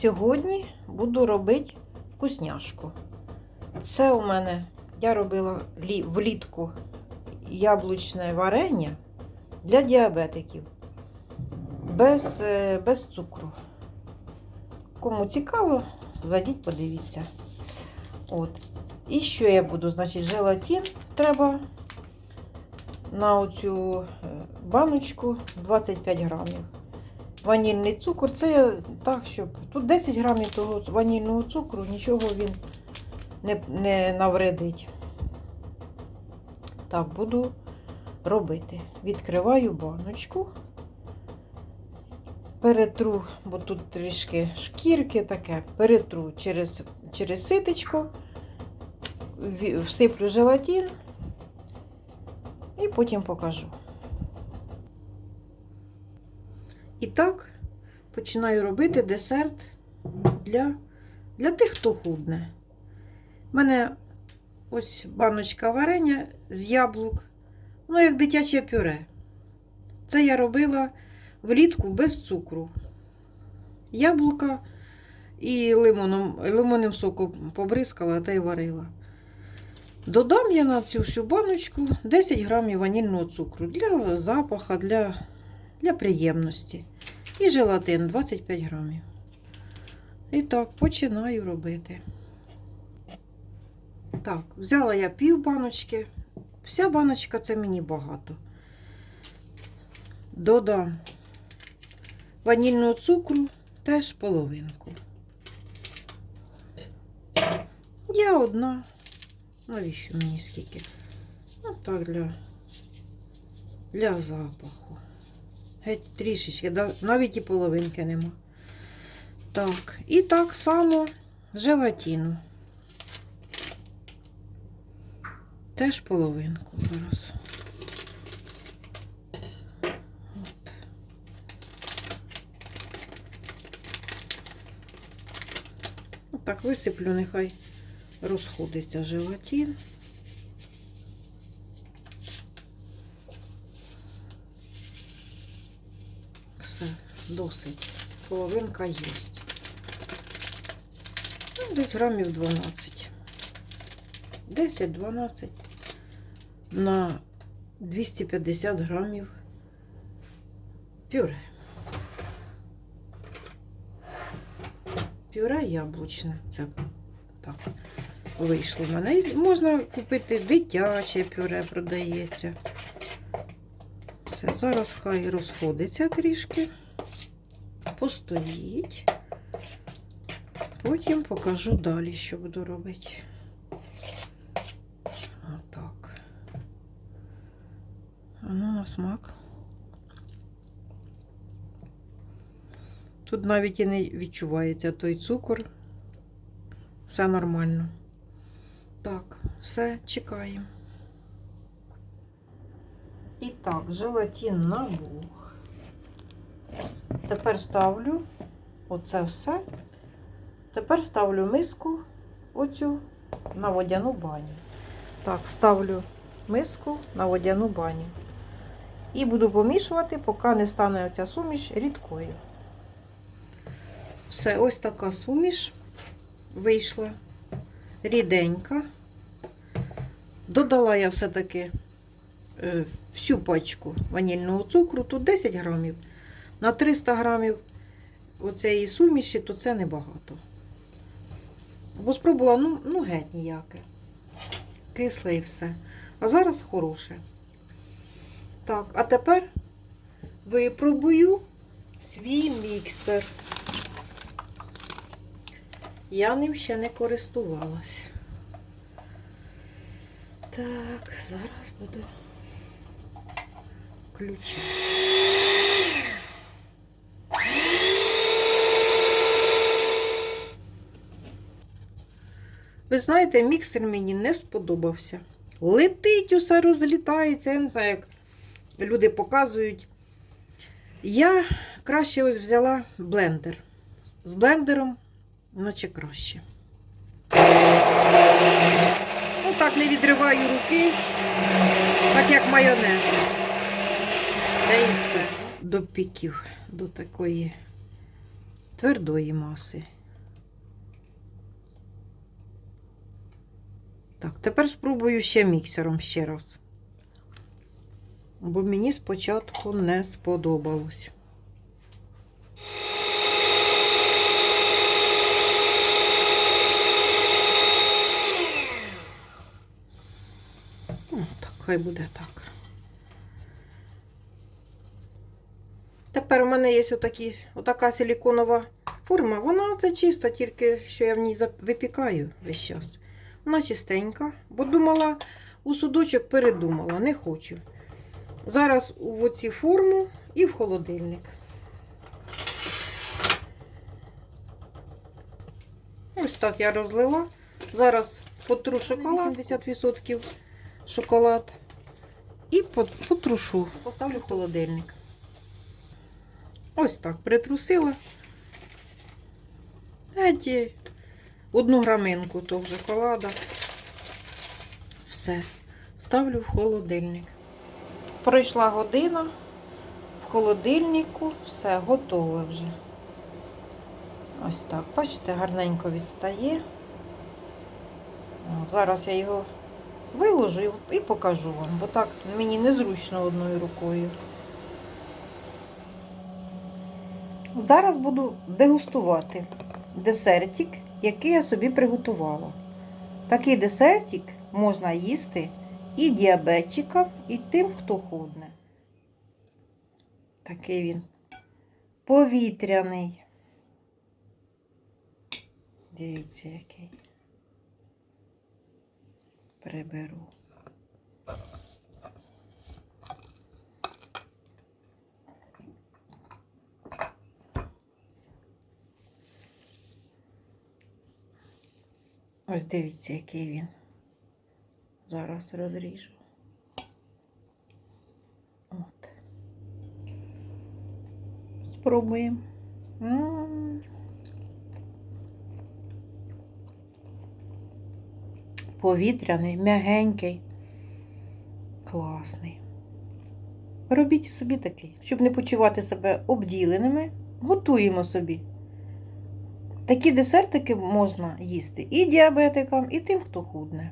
Сьогодні буду робити вкусняшку. Це у мене я робила влітку яблучне варення для діабетиків без, е, без цукру. Кому цікаво, зайдіть, подивіться. От. І що я буду? Значить, желатин треба на оцю е, баночку 25 грамів. Ванільний цукор це так, щоб тут 10 грамів того ванільного цукру, нічого він не, не навредить. Так, буду робити. Відкриваю баночку, перетру, бо тут трішки шкірки таке, перетру через, через ситечко, всиплю желатин і потім покажу. І так починаю робити десерт для, для тих, хто худне. У мене ось баночка варення з яблук, ну як дитяче пюре. Це я робила влітку без цукру. Яблука і лимоном, лимонним соком побризкала та й варила. Додам я на цю всю баночку 10 грамів ванільного цукру для запаха, для, для приємності. І желатин 25 грамів. І так, починаю робити. Так, взяла я пів баночки. Вся баночка це мені багато. Додам ванільного цукру теж половинку. Я одна. Навіщо мені скільки? Ну так для, для запаху. Геть трішечки, навіть і половинки нема. Так, і так само желатину. Теж половинку зараз. От. Отак висиплю, нехай розходиться желатин. Все, досить. Половинка є. Ну, десь грамів 12. 10-12 на 250 грамів пюре. Пюре яблучне. Це так вийшло в мене. Можна купити дитяче пюре продається. Все, зараз хай розходиться трішки. Постоїть. Потім покажу далі, що буду робити. Отак. А ну на смак. Тут навіть і не відчувається той цукор. Все нормально. Так, все, чекаємо. І так, желатин набух. Тепер ставлю оце все. Тепер ставлю миску оцю на водяну баню. Так, ставлю миску на водяну баню. І буду помішувати, поки не стане оця суміш рідкою. Все, ось така суміш вийшла. Ріденька. Додала я все-таки е, всю пачку ванільного цукру, тут 10 грамів. На 300 грамів оцеї суміші, то це небагато. Бо спробувала, ну, ну геть ніяке. Кисле і все. А зараз хороше. Так, а тепер випробую свій міксер. Я ним ще не користувалась. Так, зараз буду включати. Ви знаєте, міксер мені не сподобався. Летить, усе розлітається. Я не знаю, як люди показують. Я краще ось взяла блендер. З блендером, наче краще. Ну так не відриваю руки, так як майонез. Та і все. До піків, до такої твердої маси. Так, тепер спробую ще міксером ще раз. Бо мені спочатку не сподобалось. Ну, так, хай буде так. Тепер у мене є отакі, отака силіконова форма. Вона це чисто, тільки що я в ній випікаю весь час. Вона чистенька, бо думала, у судочок передумала, не хочу. Зараз у оці форму і в холодильник. Ось так я розлила. Зараз потру шоколад, 80% шоколад. І потрушу, поставлю в холодильник. Ось так притрусила. Знаєте, одну граминку того шоколада. Все. Ставлю в холодильник. Пройшла година. В холодильнику все готове вже. Ось так. Бачите, гарненько відстає. Зараз я його виложу і покажу вам, бо так мені незручно одною рукою. Зараз буду дегустувати десертик, який я собі приготувала. Такий десертик можна їсти і діабетчикам, і тим, хто худне. Такий він повітряний. Дивіться, який. Приберу. Ось дивіться, який він. Зараз розріжу. От. Спробуємо. Повітряний, м'ягенький, класний. Робіть собі такий, щоб не почувати себе обділеними, готуємо собі. Такі десертики можна їсти і діабетикам, і тим, хто худне.